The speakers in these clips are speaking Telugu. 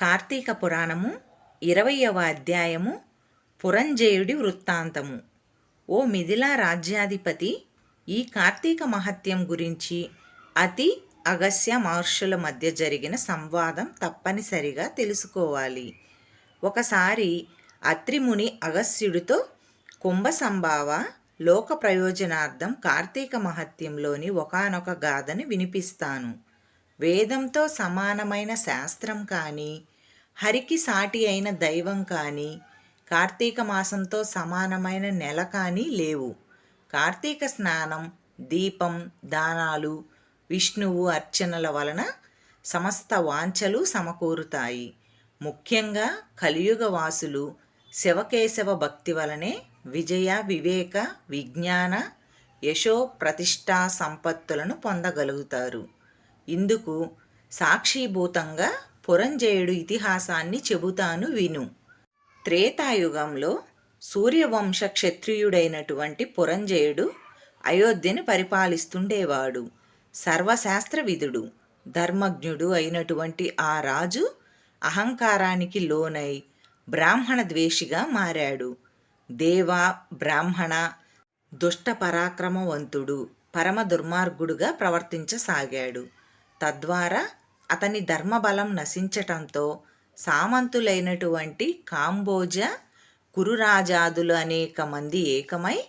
కార్తీక పురాణము ఇరవయవ అధ్యాయము పురంజయుడి వృత్తాంతము. ఓ మిథిలా రాజ్యాధిపతి ఈ కార్తీక మహత్యం గురించి అతి అగస్య మహర్షుల మధ్య జరిగిన సంవాదం తప్పనిసరిగా తెలుసుకోవాలి. ఒకసారి అత్రిముని అగస్యుడితో కుంభసంభావ లోక ప్రయోజనార్థం కార్తీక మహత్యంలోని ఒకానొక గాథని వినిపిస్తాను. వేదంతో సమానమైన శాస్త్రం కానీ హరికి సాటి అయిన దైవం కానీ కార్తీక మాసంతో సమానమైన నెల కానీ లేవు. కార్తీక స్నానం దీపం దానాలు విష్ణువు అర్చనల వలన సమస్త వాంఛలు సమకూరుతాయి. ముఖ్యంగా కలియుగ వాసులు శివకేశవ భక్తి వలనే విజయ వివేక విజ్ఞాన యశో ప్రతిష్టా సంపత్తులను పొందగలుగుతారు. ఇందుకు సాక్షీభూతంగా పురంజయుడు ఇతిహాసాన్ని చెబుతాను విను. త్రేతాయుగంలో సూర్యవంశ క్షత్రియుడైనటువంటి పురంజయుడు అయోధ్యని పరిపాలిస్తుండేవాడు. సర్వశాస్త్రవిధుడు ధర్మజ్ఞుడు అయినటువంటి ఆ రాజు అహంకారానికి లోనై బ్రాహ్మణ ద్వేషిగా మారాడు. దేవ బ్రాహ్మణ దుష్ట పరాక్రమవంతుడు పరమ దుర్మార్గుడుగా ప్రవర్తించసాగాడు. తద్వారా అతని ధర్మబలం నశించటంతో సామంతులైనటువంటి కాంబోజ కురురాజాదులు అనేక మంది ఏకమై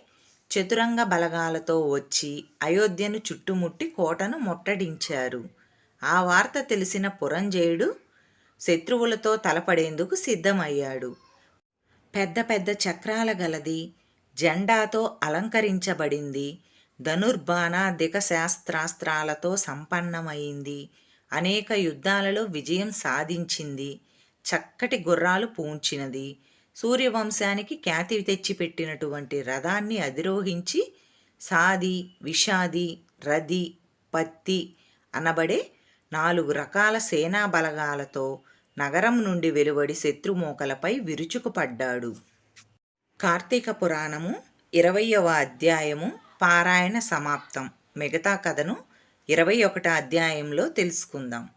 చతురంగ బలగాలతో వచ్చి అయోధ్యను చుట్టుముట్టి కోటను ముట్టడించారు. ఆ వార్త తెలిసిన పురంజయుడు శత్రువులతో తలపడేందుకు సిద్ధమయ్యాడు. పెద్ద పెద్ద చక్రాల గలది జెండాతో అలంకరించబడింది. ధనుర్బాణ దికశాస్త్రాస్త్రాలతో సంపన్నమైంది. అనేక యుద్ధాలలో విజయం సాధించింది. చక్కటి గుర్రాలు పూంచినది సూర్యవంశానికి ఖ్యాతి తెచ్చిపెట్టినటువంటి రథాన్ని అధిరోహించి సాది విషాది రది పత్తి అనబడే నాలుగు రకాల సేనా బలగాలతో నగరం నుండి వెలువడి శత్రుమోకలపై విరుచుకుపడ్డాడు. కార్తీక పురాణము ఇరవయవ అధ్యాయము పారాయణ సమాప్తం. మిగతా కథను ఇరవై ఒకట అధ్యాయంలో తెలుసుకుందాం.